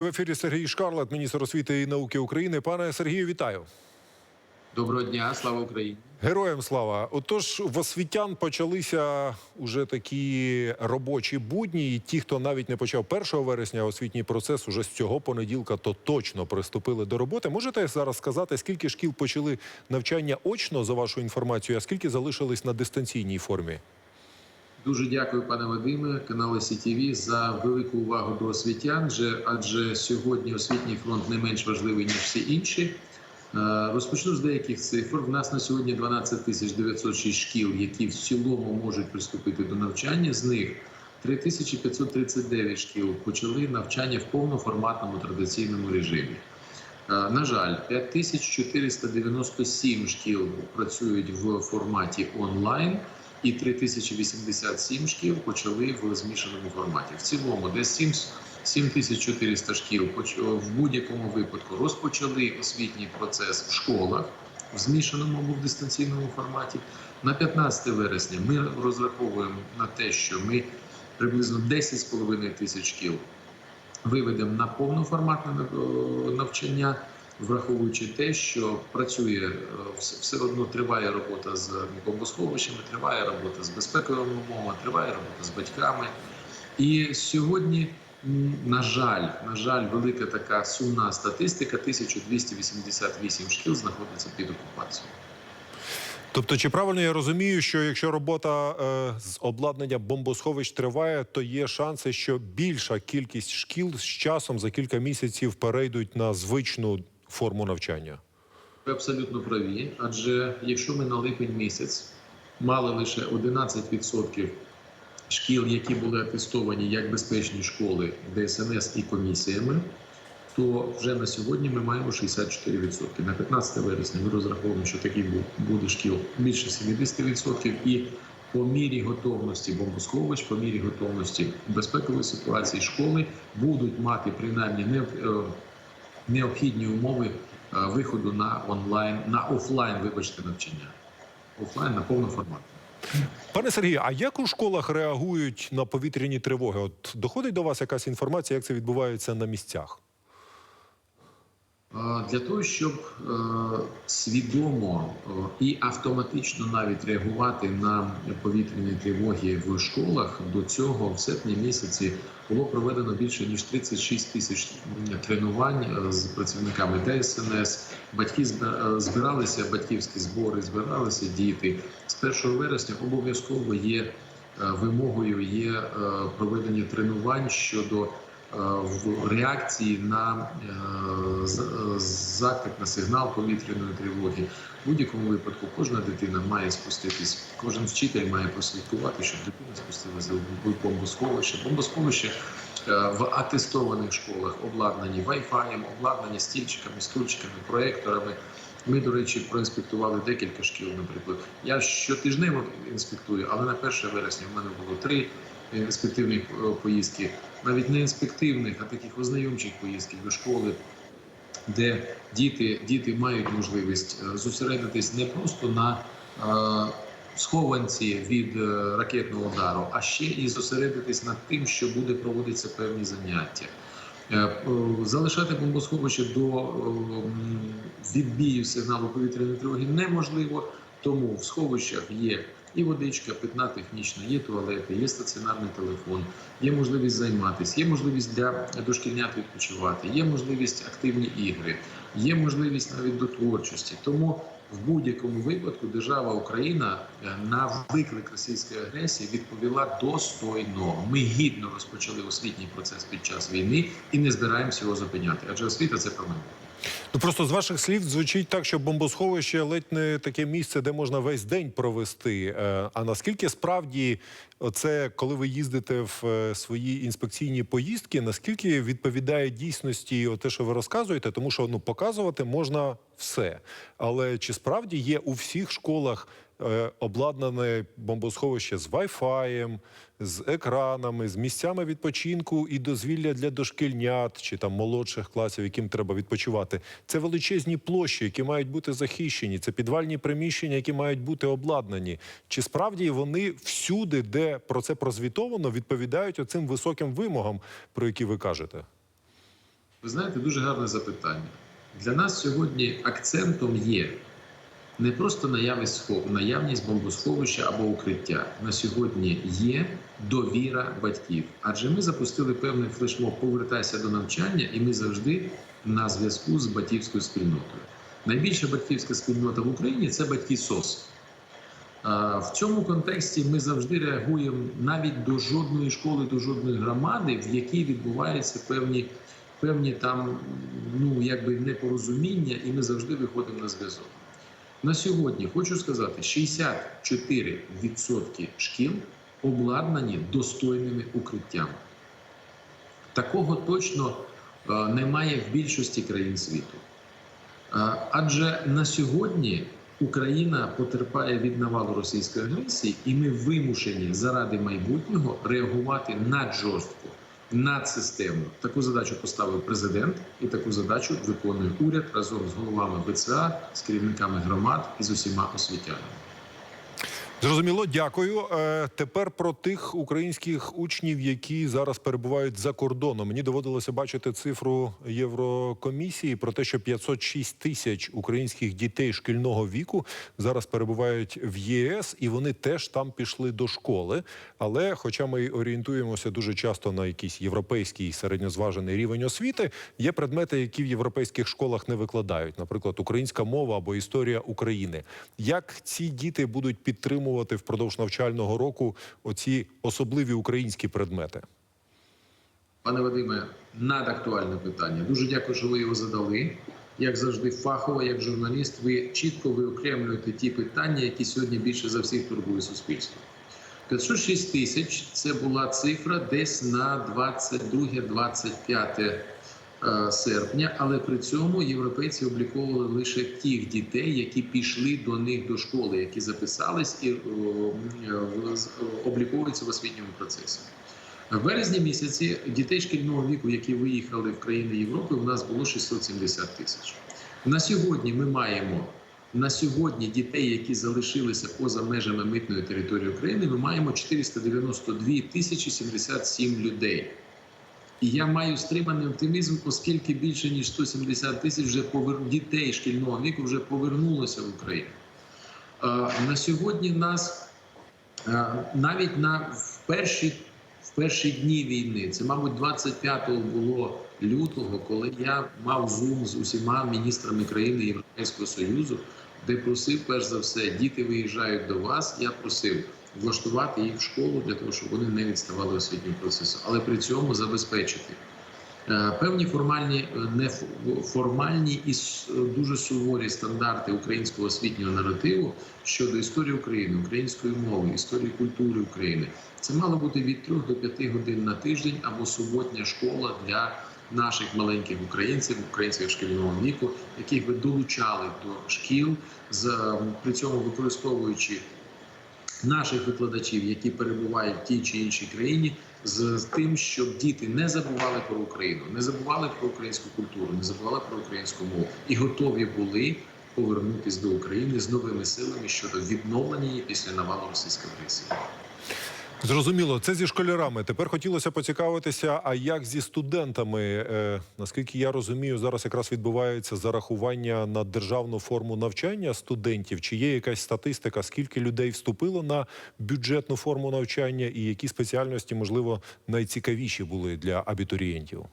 В ефірі Сергій Шкарлет, міністр освіти і науки України. Пане Сергію, вітаю. Доброго дня, слава Україні. Героям слава. Отож, в освітян почалися уже такі робочі будні. І ті, хто навіть не почав 1 вересня освітній процес, уже з цього понеділка, то точно приступили до роботи. Можете зараз сказати, скільки шкіл почали навчання очно за вашу інформацію, а скільки залишились на дистанційній формі? Дуже дякую, пане Вадиме, канали СІТІВІ за велику увагу до освітян. Адже, сьогодні освітній фронт не менш важливий ніж всі інші. Е, Розпочну з деяких цифр. У нас на сьогодні 12 тисяч 906 шкіл, які в цілому можуть приступити до навчання. З них 3539 шкіл почали навчання в повноформатному традиційному режимі. Е, На жаль, 5497 шкіл працюють в форматі онлайн, і 3087 шкіл почали в змішаному форматі. В цілому, десь 7 7400 шкіл в будь-якому випадку розпочали освітній процес в школах в змішаному або в дистанційному форматі. На 15 вересня ми розраховуємо на те, що ми приблизно 10,5 тисяч шкіл виведемо на повноформатне навчання, враховуючи те, що працює е, все одно триває робота з бомбосховищами, триває робота з безпековими умовами, триває робота з батьками. І сьогодні, на жаль, на жаль, велика така сумна статистика: 1288 шкіл знаходиться під окупацією. Тобто, чи правильно я розумію, що якщо робота е, з обладнання бомбосховищ триває, то є шанси, що більша кількість шкіл з часом за кілька місяців перейдуть на звичну форму навчання? Ви абсолютно праві. Адже якщо ми на липень місяць мали лише 11% шкіл, які були атестовані як безпечні школи ДСНС і комісіями, то вже на сьогодні ми маємо 64%. На 15 вересня ми розраховуємо, що таких буде шкіл більше 70%. І по мірі готовності бомбосховищ, по мірі готовності безпекової ситуації школи будуть мати принаймні не е, необхідні умови е, виходу на онлайн, на офлайн, вибачте, навчання. Офлайн на повний формат. Пане Сергію, а як у школах реагують на повітряні тривоги? От доходить до вас якась інформація, як це відбувається на місцях? Е, Для того, щоб е, свідомо е, і автоматично навіть реагувати на повітряні тривоги в школах, до цього в серпні місяці було проведено більше ніж 36 тисяч тренувань з працівниками ДСНС. Батьки збиралися, батьківські збори, збиралися діти. З 1 вересня обов'язково є вимогою є проведення тренувань щодо реакції на заклик на сигнал повітряної тривоги. В будь-якому випадку кожна дитина має спуститись, кожен вчитель має прослідкувати, щоб дитина спустилася в бомбосховище. Бомбосховище е, в атестованих школах обладнані Wi-Fi, обладнані стільчиками, стульчиками, проекторами. Ми, до речі, проінспектували декілька шкіл. Наприклад, я щотижнево інспектую, але на 1 вересня в мене було три інспективні е, поїздки, навіть не інспективних, а таких ознайомчих поїздків до школи, де діти, діти мають можливість е, зосередитись не просто на е, схованці від е, ракетного удару, а ще і зосередитись над тим, що буде проводитися певні заняття. Залишати бомбосховище до відбію сигналу повітряної тривоги неможливо, тому в сховищах є і водичка, питна технічна, є туалети, є стаціонарний телефон, є можливість займатися, є можливість для дошкільнят відпочивати, є можливість активні ігри, є можливість навіть до творчості. Тому в будь-якому випадку держава Україна е, на виклик російської агресії відповіла достойно. Ми гідно розпочали освітній процес під час війни і не збираємося його зупиняти. Адже освіта це про мене. Ну просто з ваших слів звучить так, що бомбосховище ледь не таке місце, де можна весь день провести. Е, А наскільки справді це, коли ви їздите в е, свої інспекційні поїздки, наскільки відповідає дійсності те, що ви розказуєте? Тому що ну показувати можна все. Але чи справді є у всіх школах обладнане бомбосховище з Wi-Fi, з екранами, з місцями відпочинку і дозвілля для дошкільнят чи там молодших класів, яким треба відпочивати. Це величезні площі, які мають бути захищені. Це підвальні приміщення, які мають бути обладнані. Чи справді вони всюди, де про це прозвітовано, відповідають оцим високим вимогам, про які ви кажете? Ви знаєте, дуже гарне запитання. Для нас сьогодні акцентом є не просто наявність, схо- наявність бомбосховища або укриття. На сьогодні є довіра батьків. Адже ми запустили певний флешмоб Повертайся до навчання, і ми завжди на зв'язку з батьківською спільнотою. Найбільша батьківська спільнота в Україні це батьки СОС. В цьому контексті ми завжди реагуємо навіть до жодної школи, до жодної громади, в якій відбуваються певні, певні там ну якби непорозуміння, і ми завжди виходимо на зв'язок. На сьогодні хочу сказати, 64% шкіл обладнані достойними укриттями. Такого точно е, немає в більшості країн світу. Е, Адже на сьогодні Україна потерпає від навалу російської агресії, і ми вимушені заради майбутнього реагувати наджорстко, надсистемно. Таку задачу поставив президент, і таку задачу виконує уряд разом з головами БЦА, з керівниками громад і з усіма освітянами. Зрозуміло, дякую. Е, тепер про тих українських учнів, які зараз перебувають за кордоном. Мені доводилося бачити цифру Єврокомісії про те, що 506 тисяч українських дітей шкільного віку зараз перебувають в ЄС, і вони теж там пішли до школи. Але, хоча ми орієнтуємося дуже часто на якийсь європейський середньозважений рівень освіти, є предмети, які в європейських школах не викладають, наприклад, українська мова або історія України. Як ці діти будуть підтримувати впродовж навчального року оці особливі українські предмети? Пане Вадиме, надактуальне питання. Дуже дякую, що ви його задали. Як завжди, фахово, як журналіст, ви чітко виокремлюєте ті питання, які сьогодні більше за всіх турбує суспільство. 506 тисяч це була цифра десь на 22-25 е, серпня, але при цьому європейці обліковували лише тих дітей, які пішли до них до школи, які записались і е, з- обліковуються в освітньому процесі. В березні місяці дітей шкільного віку, які виїхали в країни Європи, у нас було 670 тисяч. На сьогодні ми маємо на сьогодні дітей, які залишилися поза межами митної території України, ми маємо 492 тисячі 77 людей. І я маю стриманий оптимізм, оскільки більше ніж 170 тисяч вже повер... дітей шкільного віку вже повернулося в Україну. Е, На сьогодні нас е, навіть на в перші в перші дні війни, це, мабуть, 25 було лютого, коли я мав зум з усіма міністрами країни Європейського Союзу, де просив, перш за все, діти виїжджають до вас. Я просив влаштувати їх в школу для того, щоб вони не відставали освітнього процесу, але при цьому забезпечити. е, Певні формальні, е, неформальні і дуже суворі стандарти українського освітнього наративу щодо історії України, української мови, історії культури України. Це мало бути від 3 до 5 годин на тиждень або суботня школа для наших маленьких українців, українців шкільного віку, яких ви долучали до шкіл, при цьому використовуючи наших викладачів, які перебувають в тій чи іншій країні, з, тим, щоб діти не забували про Україну, не забували про українську культуру, не забували про українську мову і готові були повернутися до України з новими силами щодо відновлення її після навалу російської агресії. Зрозуміло, це зі школярами. Тепер хотілося поцікавитися, а як зі студентами? Е, наскільки я розумію, зараз якраз відбувається зарахування на державну форму навчання студентів. Чи є якась статистика, скільки людей вступило на бюджетну форму навчання, і які спеціальності, можливо, найцікавіші були для абітурієнтів?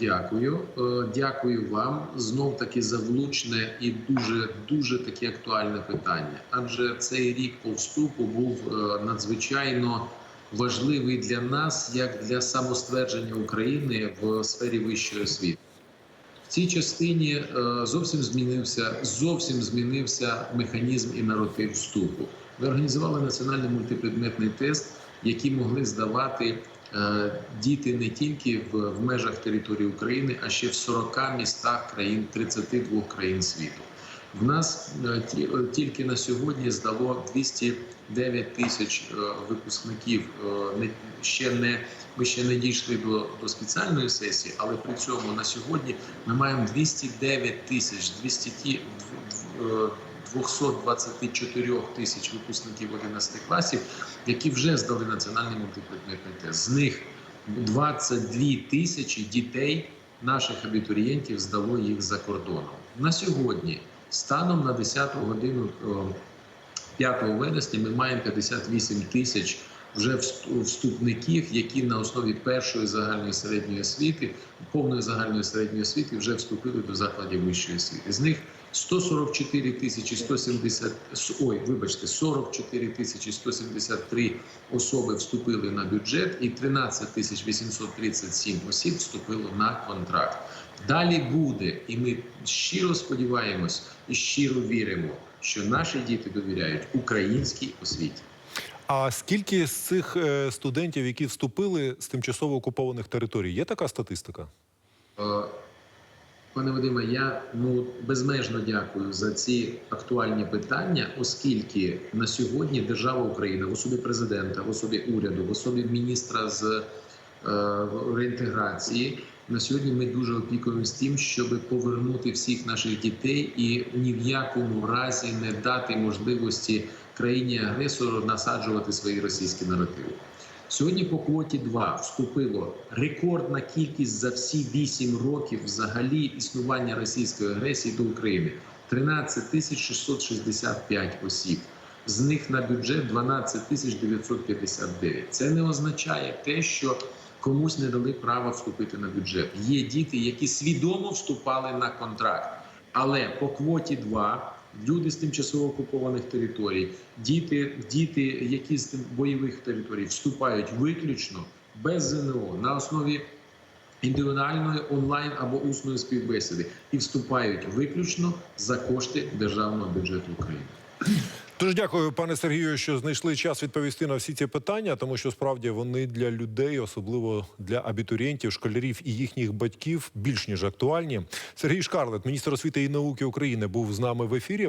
Дякую, Е, дякую вам знов таки за влучне і дуже дуже таке актуальне питання. Адже цей рік по вступу був е, надзвичайно важливий для нас, як для самоствердження України в сфері вищої освіти. В цій частині е, зовсім змінився зовсім змінився механізм і наратив вступу. Ми організували національний мультипредметний тест, який могли здавати діти не тільки в, в межах території України, а ще в 40 містах країн 32 країн світу. В нас е, е, тільки на сьогодні здало 209 тисяч е, випускників. е, ще не ми ще не дійшли до, до спеціальної сесії, але при цьому на сьогодні ми маємо 209 тисяч 200 ті- дв- е, 224 тисяч випускників 11 класів, які вже здали національний мультипредметний тест. З них 22 тисячі дітей наших абітурієнтів здало їх за кордоном. На сьогодні, станом на 10 годину о, 5 вересня, ми маємо 58 тисяч вже вступників, які на основі першої загальної середньої освіти, повної загальної середньої освіти вже вступили до закладів вищої освіти. З них 144 тисячі 170, с- ой, вибачте, 44 тисячі 173 особи вступили на бюджет і 13 тисяч 837 осіб вступило на контракт. Далі буде, і ми щиро сподіваємось і щиро віримо, що наші діти довіряють українській освіті. А скільки з цих е, студентів, які вступили з тимчасово окупованих територій, є така статистика? Пане Вадиме, я ну безмежно дякую за ці актуальні питання, оскільки на сьогодні держава Україна в особі президента, в особі уряду, в особі міністра з е, реінтеграції. На сьогодні ми дуже опікуємося тим, щоб повернути всіх наших дітей і ні в якому разі не дати можливості країні агресору насаджувати свої російські наративи. Сьогодні по квоті 2 вступило рекордна кількість за всі 8 років взагалі існування російської агресії до України 13 тисяч 665 осіб. З них на бюджет 12 тисяч 959. Це не означає те, що комусь не дали права вступити на бюджет. Є діти, які свідомо вступали на контракт, але по квоті 2 люди з тимчасово окупованих територій, діти, діти, які з тим- бойових територій вступають виключно без ЗНО на основі індивідуальної онлайн або усної співбесіди і вступають виключно за кошти державного бюджету України. Дуже дякую, пане Сергію, що знайшли час відповісти на всі ці питання, тому що справді вони для людей, особливо для абітурієнтів, школярів і їхніх батьків, більш ніж актуальні. Сергій Шкарлет, міністр освіти і науки України, був з нами в ефірі.